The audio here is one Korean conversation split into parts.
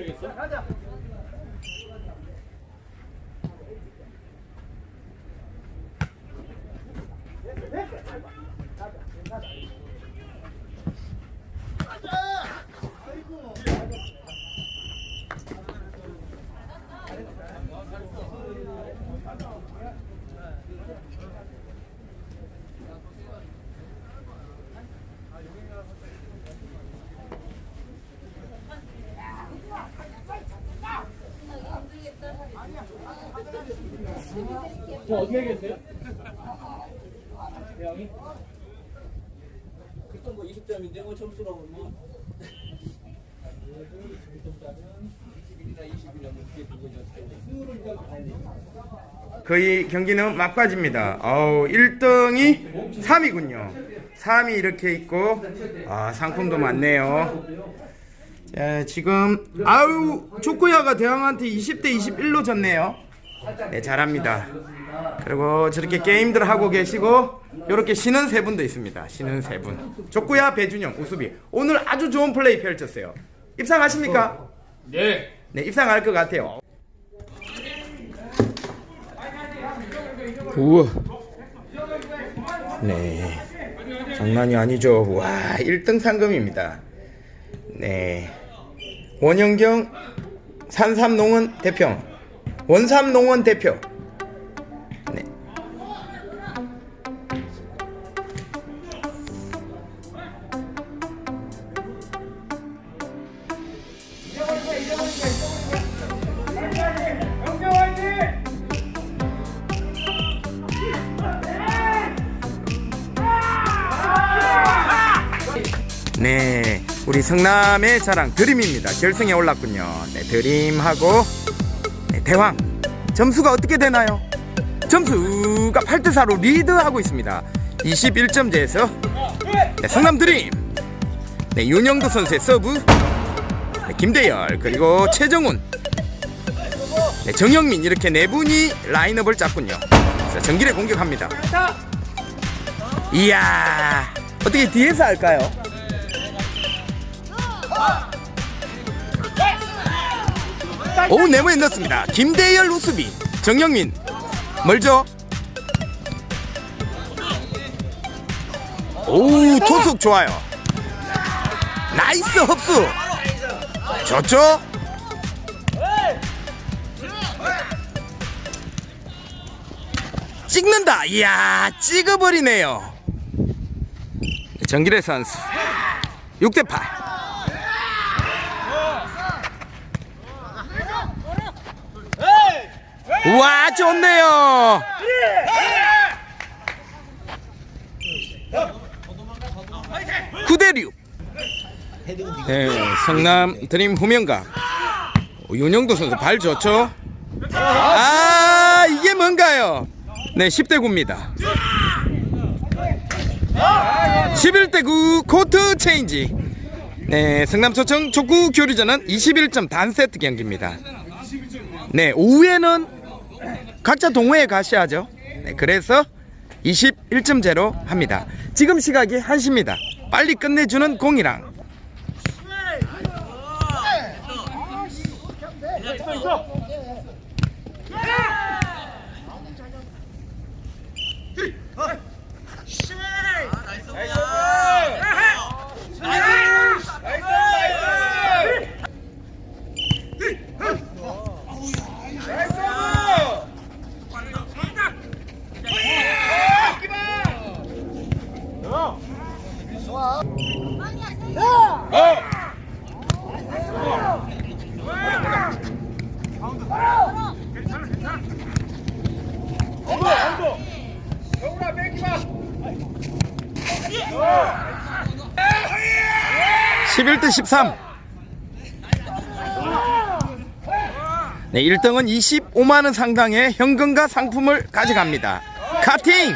어디 가겠어? 저 어디 가겠어요? 대형이? 그때 뭐 20점인데 뭐 점수가 뭐 21이나 21이나 그게 그거죠. 승률을 일단 봐야 돼. 거의 경기는 막바지입니다. 어우, 1등이 3위군요. 3위 이렇게 있고, 아, 상품도 많네요. 자, 지금, 아우, 초코야가 대왕한테 20대 21로 졌네요. 네, 잘합니다. 그리고 저렇게 게임들 하고 계시고, 이렇게 쉬는 세 분도 있습니다. 쉬는 세 분. 족구야, 배준영, 우수비. 오늘 아주 좋은 플레이 펼쳤어요. 입상하십니까? 네. 네, 입상할 것 같아요. 우와. 네. 장난이 아니죠. 와, 1등 상금입니다. 네. 원영경 산삼농원 대표. 원삼농원 대표. 성남의 자랑 드림입니다. 결승에 올랐군요. 네, 드림하고 네, 대왕 점수가 어떻게 되나요? 점수가 8대 4로 리드하고 있습니다. 21점제에서 네, 성남 드림 네, 윤영도 선수의 서브 네, 김대열 그리고 최정훈 네, 정영민 이렇게 네 분이 라인업을 짰군요. 자, 정길에 공격합니다. 이야 어떻게 뒤에서 할까요? 오 네모에 넣었습니다. 김대열 우수비 정영민 멀죠? 오 토속 좋아요. 나이스 흡수. 좋죠? 찍는다. 이야 찍어버리네요. 정길의 선수 6대 8. 와 좋네요. 구대 6. 네, 성남 드림 후면가 윤영도 선수 발 좋죠? 아 이게 뭔가요? 네 10대 9입니다. 11대 9 코트 체인지. 네 성남 초청 족구 교류전은 21점 단세트 경기입니다. 네, 오후에는 각자 동호회 가셔야죠. 네, 그래서 21점제로 합니다. 지금 시각이 1시입니다. 빨리 끝내주는 공이랑. 십일 대 13. 네, 1등은 25만원 상당의 현금과 상품을 가져갑니다. 카팅!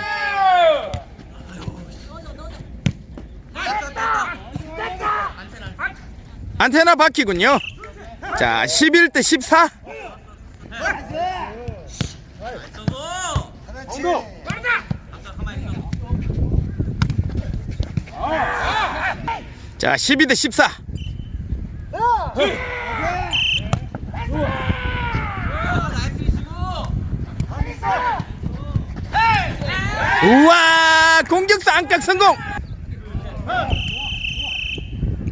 안테나 바퀴군요. 자, 11대 14. 자, 12대 14. 우와 공격수 안각 성공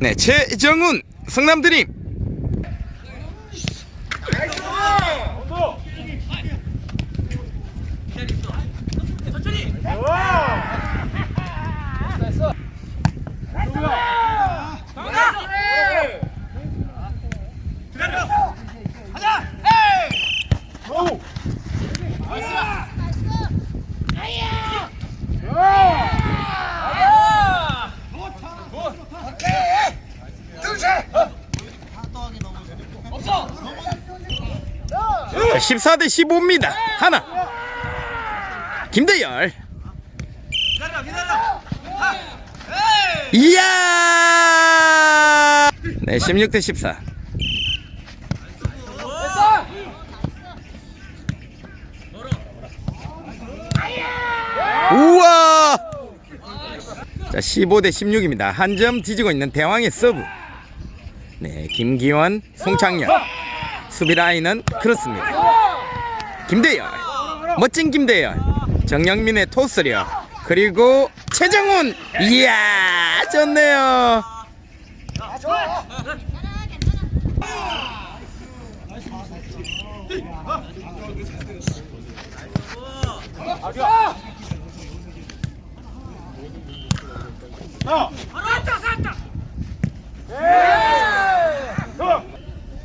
네 최정훈 성남드림 14대 15입니다. 하나. 김대열. 이야! 네 16대 14 우와! 자 15대 16입니다. 한 점 뒤지고 있는 대왕의 서브. 네 김기원 송창열 수비 라인은 그렇습니다 김대열. 멋진 김대열. 정영민의 토스력 그리고 최정훈. 이야 좋네요.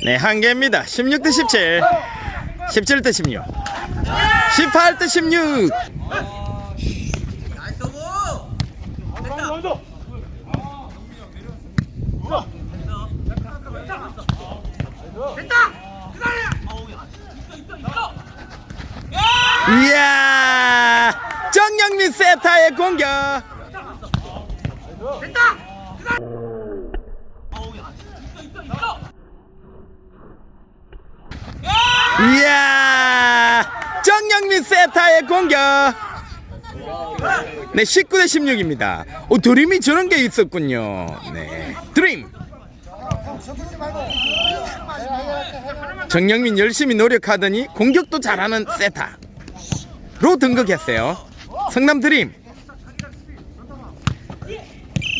네, 한 개입니다. 16대 17. 17대 16. 18대 16. 이야! 정영민 세타의 공격. 이야! 정영민 세타의 공격. 네, 19대 16입니다. 오, 드림이 저런 게 있었군요. 네. 드림. 정영민 열심히 노력하더니 공격도 잘하는 세타로 등극했어요. 성남 드림.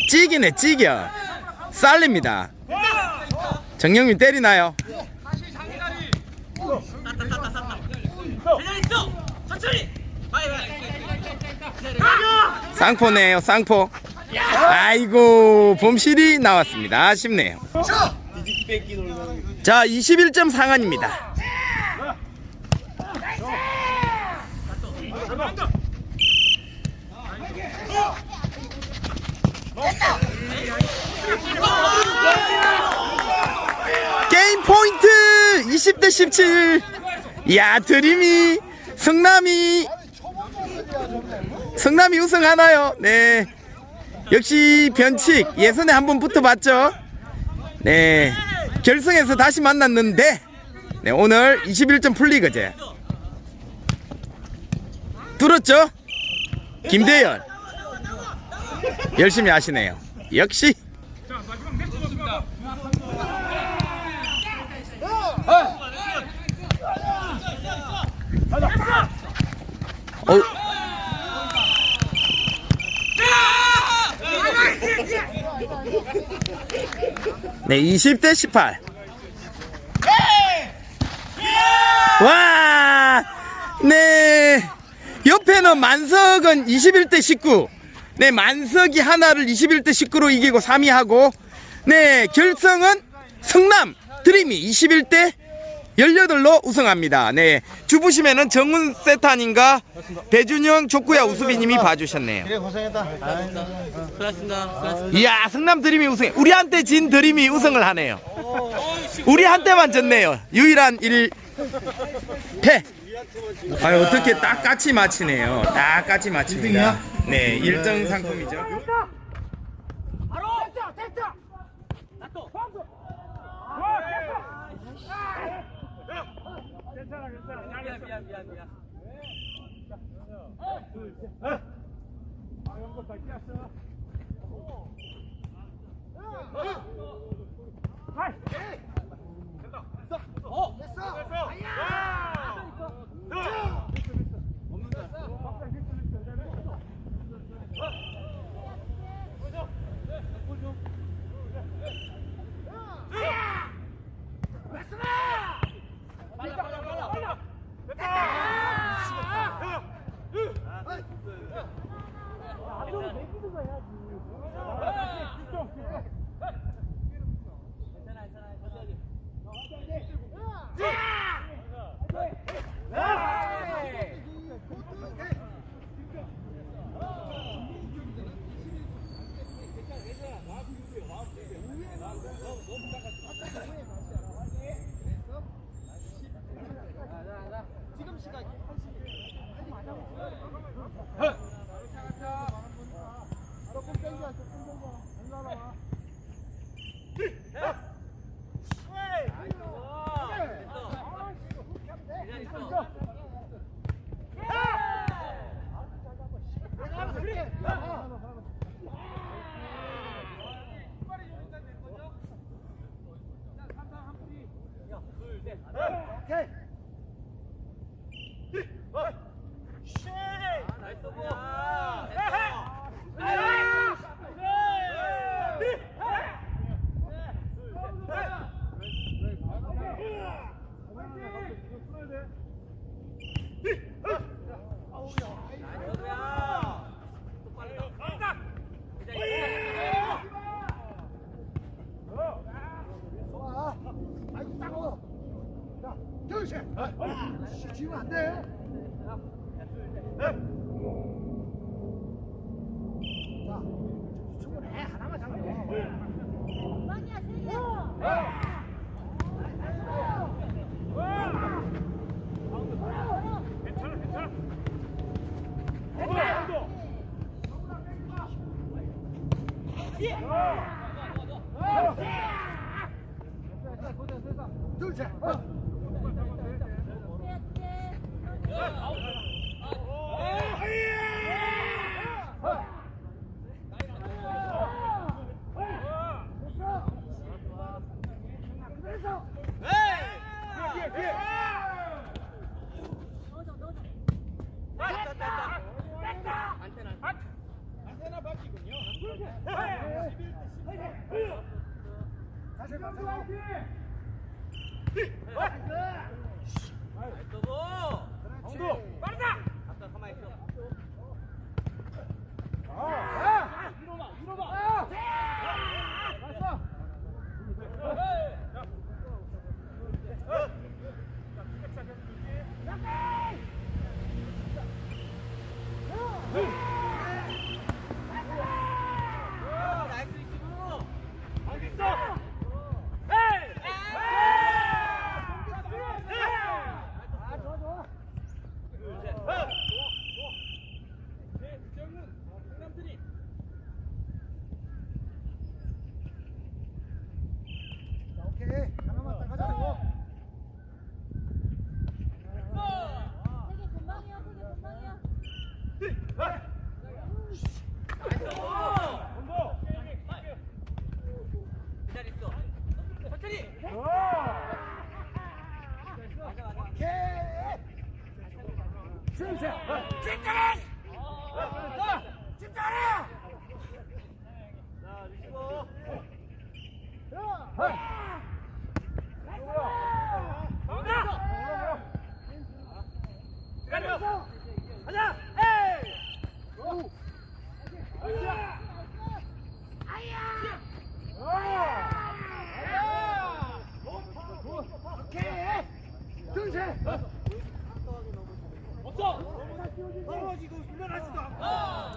찌기네, 찌겨. 쌀립니다. 정영민 때리나요? 쌍포네요 쌍포. 아이고 봄실이 나왔습니다. 아쉽네요. 자 21점 상한입니다. 게임 포인트 20 대 17 야 드림이 성남이 성남이 우승하나요? 네. 역시 변칙 예선에 한 번 붙어봤죠. 네. 결승에서 다시 만났는데 네, 오늘 21점 풀리거제. 뚫었죠? 김대열 열심히 하시네요. 역시 어, 네, 20대 18. 와, 네. 옆에는 만석은 21대 19. 네, 만석이 하나를 21대 19로 이기고 3위 하고, 네, 결승은 성남 드림이 21대 18로 우승합니다. 네, 주부심에는 정훈 세탄인가 배준영 족구야 우수비님이 봐주셨네요. 그래 고생했다. 이야 성남 드림이 우승 우리한테 진 드림이 우승을 하네요 우리한테만 졌네요 유일한 일 패. 아 어떻게 딱 같이 맞히네요. 딱 같이 맞춥니다. 네, 1등 상품이죠. 미안 미안 미안 미안. 되게 집중해! 집중해! 자, 리시버. Okay. 없어. 떨어지고 흘러가지도 않고. 어.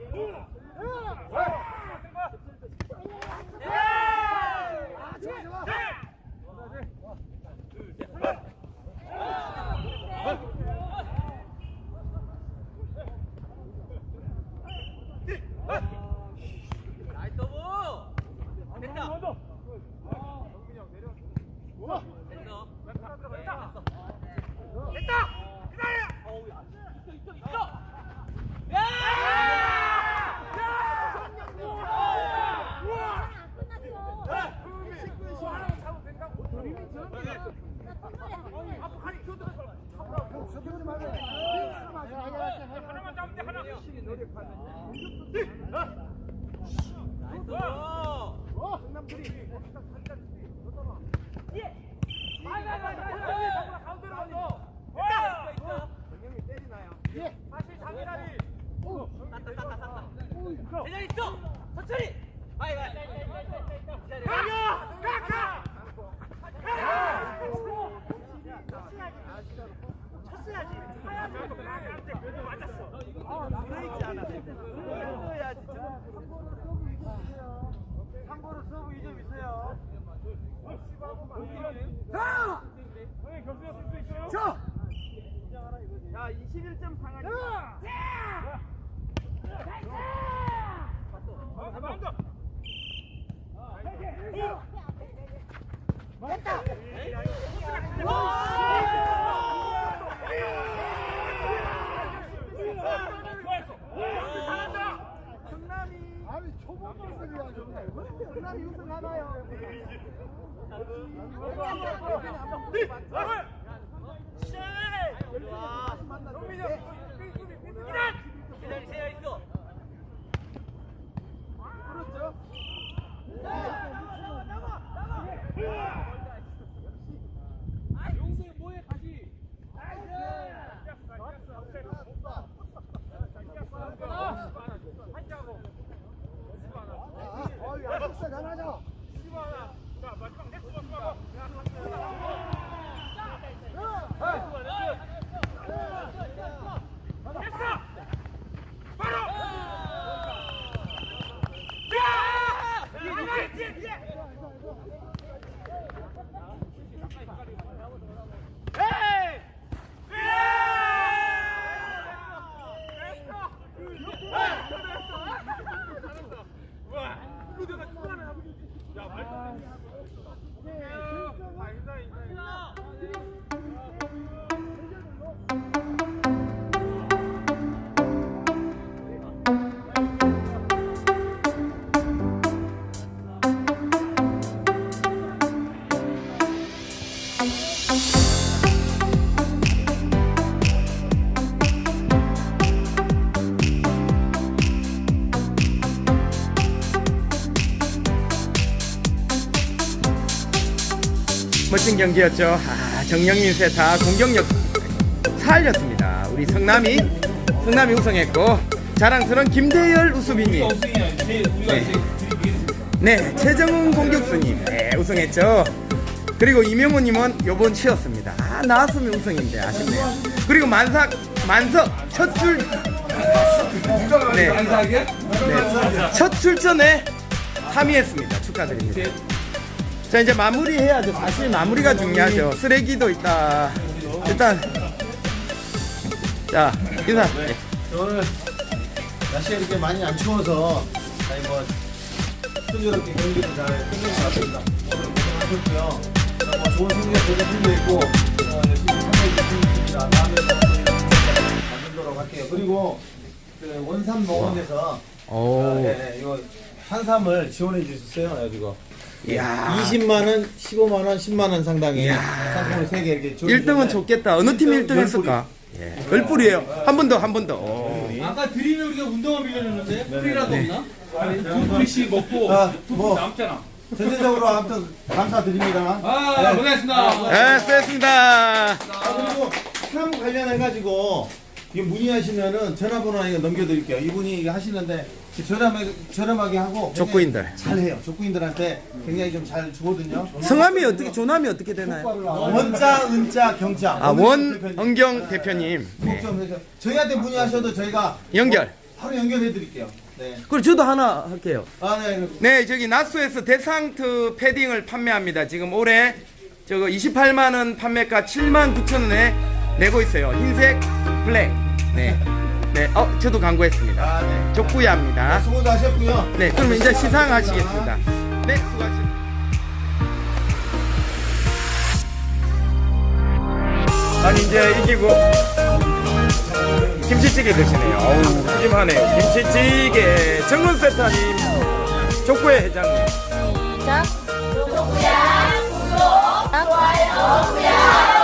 Hey! 대장 있어. 천천히. 아이 아이. 대장이 경기였죠. 아, 정영민 세타 공격력 살렸습니다. 우리 성남이 성남이 우승했고 자랑스러운 김대열 우수비님. 네. 네, 최정훈 공격수님 네, 우승했죠. 그리고 이명호님은 요번 치였습니다. 아 나왔으면 우승인데 아쉽네요. 그리고 만삭 만석 첫 출. 네. 네. 첫 출전에 3위했습니다. 축하드립니다. 자 이제 마무리해야죠. 사실 마무리가 중요하죠. 쓰레기도 있다. 일단 자 인사. 네. 오늘 날씨가 이렇게 많이 안 추워서 아니 뭐 순조롭게 경기를 잘 끝낸 것 같습니다. 오늘 고생하셨고요. 자, 뭐 좋은 승리가 되게 있고 어, 열심히 참여해 주시겠습니다. 다음에 만들도록 할게요. 그리고 그 원산 농원에서 오. 네, 네, 이거 한삼을 지원해 주셨어요. 이거 이야. 20만 원, 15만 원, 10만 원 상당의 상품을 3개 이렇게 지원해 1등은 주셨는데 좋겠다. 어느 팀이 1등 열 했을까? 예. 열 불이에요. 한 번 더, 한 번 더. 오. 아까 드림이 우리가 운동화 빌려줬는데 풀이라도 없나? 아니 두 분씩 먹고 아, 두 뭐. 분 남잖아. 전체적으로 아무튼 감사드립니다. 아 네. 고생했습니다. 네, 수고했습니다. 아, 그리고 사무 관련해 가지고 이거 문의하시면은 전화번호 이거 넘겨드릴게요. 이분이 이거 하시는데 저렴하게, 저렴하게 하고 족구인들. 잘해요. 족구인들한테 굉장히 좀 잘 주거든요. 성함이 어떻게 조남이 어떻게 되나요? 원자, 은자, 경자. 아 원은경 대표님 네. 좀 해서 저희한테 문의하셔도 저희가 연결. 바로 연결해 드릴게요. 네. 그리고 저도 하나 할게요. 아, 네. 네, 저기 나수에서 데상트 패딩을 판매합니다. 지금 올해 저거 28만 원 판매가 7만 9천 원에 내고 있어요. 흰색, 블랙. 네. 네. 어, 저도 광고했습니다. 아, 네. 족구야입니다. 수고도 하셨고요. 네, 그러면 이제 시상하시겠습니다. 네, 수고하셨습니다. 아니 이제 이기고 김치찌개 드시네요. 어우, 푸짐하네요. 김치찌개 정은세타님, 족구의 회장님. 시작. 구독, 좋아요, 구독, 좋아요,